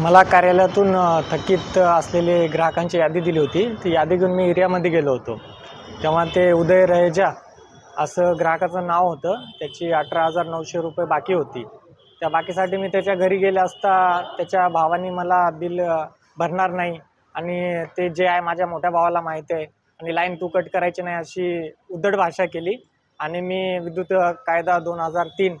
मला कार्यालयातून थकीत असलेले ग्राहकांची यादी दिली होती. ती यादी घेऊन मी एरियामध्ये गेलो होतो. तेव्हा ते उदय रहेजा असं ग्राहकाचं नाव होतं. त्याची अठरा हजार नऊशे रुपये बाकी होती. त्या बाकीसाठी मी त्याच्या घरी गेले असता त्याच्या भावाने मला बिल भरणार नाही आणि ते जे आहे माझ्या मोठ्या भावाला माहीत आहे आणि लाईन तू कट करायची नाही अशी उद्धट भाषा केली आणि मी विद्युत कायदा दोन हजार तीन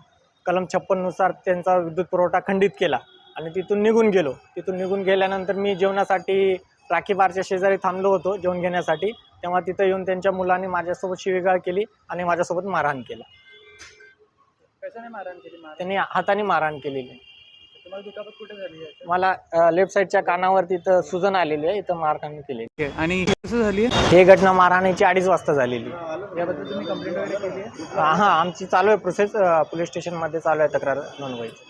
कलम छप्पननुसार त्यांचा विद्युत पुरवठा खंडित केला. आणि तिथून निघून गेलो. तिथून निघून गेल्यानंतर मी जेवणासाठी राखी बारच्या शेजारी थांबलो होतो जेवण घेण्यासाठी. तेव्हा तिथं येऊन त्यांच्या मुलांनी माझ्यासोबत शिवीगाळ केली आणि माझ्यासोबत मारहाण केला. कशाने मारहाण केली? मार त्यांनी हाताने मारहाण केलेली. तुम्हाला दुखापत कुठे झाली? आहे मला लेफ्ट साईडच्या कानावर तिथं सुजन आलेली आहे इथं मारहाण केलेली आणि कसं झाली ही घटना मारहाणीची अडीच वाजता झालेली. याबद्दल तुम्ही कंप्लेंट वगैरे केली आहे? हां आमची चालू आहे प्रोसेस पोलीस स्टेशनमध्ये चालू आहे तक्रार नोंदवायची.